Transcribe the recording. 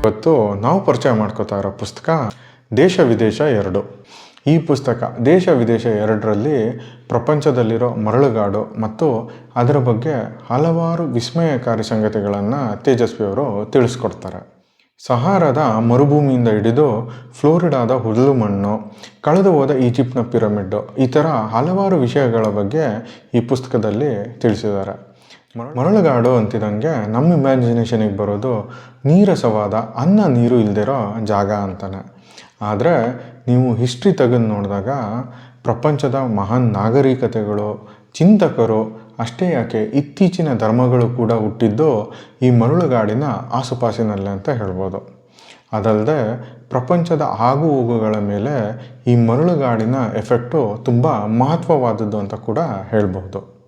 ಇವತ್ತು ನಾವು ಪರಿಚಯ ಮಾಡ್ಕೋತಾ ಇರೋ ಪುಸ್ತಕ ದೇಶ ವಿದೇಶ ಎರಡು. ಈ ಪುಸ್ತಕ ದೇಶ ವಿದೇಶ ಎರಡರಲ್ಲಿ ಪ್ರಪಂಚದಲ್ಲಿರೋ ಮರಳುಗಾಡು ಮತ್ತು ಅದರ ಬಗ್ಗೆ ಹಲವಾರು ವಿಸ್ಮಯಕಾರಿ ಸಂಗತಿಗಳನ್ನು ತೇಜಸ್ವಿಯವರು ತಿಳಿಸ್ಕೊಡ್ತಾರೆ. ಸಹಾರದ ಮರುಭೂಮಿಯಿಂದ ಹಿಡಿದು ಫ್ಲೋರಿಡಾದ ಹುಲ್ಲು ಮಣ್ಣು, ಕಳೆದು ಹೋದ ಈಜಿಪ್ಟ್ನ ಪಿರಮಿಡ್ಡು ಈ ಥರ ಹಲವಾರು ವಿಷಯಗಳ ಬಗ್ಗೆ ಈ ಪುಸ್ತಕದಲ್ಲಿ ತಿಳಿಸಿದ್ದಾರೆ. ಮರಳುಗಾಡು ಅಂತಿದಂಗೆ ನಮ್ಮ ಇಮ್ಯಾಜಿನೇಷನಿಗೆ ಬರೋದು ನೀರಸವಾದ ಅನ್ನ ನೀರು ಇಲ್ದಿರೋ ಜಾಗ ಅಂತಾನೆ. ಆದರೆ ನೀವು ಹಿಸ್ಟ್ರಿ ತೆಗೆದು ನೋಡಿದಾಗ ಪ್ರಪಂಚದ ಮಹಾನ್ ನಾಗರಿಕತೆಗಳು, ಚಿಂತಕರು ಅಷ್ಟೇ ಯಾಕೆ ಇತ್ತೀಚಿನ ಧರ್ಮಗಳು ಕೂಡ ಹುಟ್ಟಿದ್ದು ಈ ಮರಳುಗಾಡಿನ ಆಸುಪಾಸಿನಲ್ಲೇ ಅಂತ ಹೇಳ್ಬೋದು. ಅದಲ್ಲದೆ ಪ್ರಪಂಚದ ಆಗು ಹೋಗುಗಳ ಮೇಲೆ ಈ ಮರಳುಗಾಡಿನ ಎಫೆಕ್ಟು ತುಂಬ ಮಹತ್ವವಾದದ್ದು ಅಂತ ಕೂಡ ಹೇಳ್ಬೋದು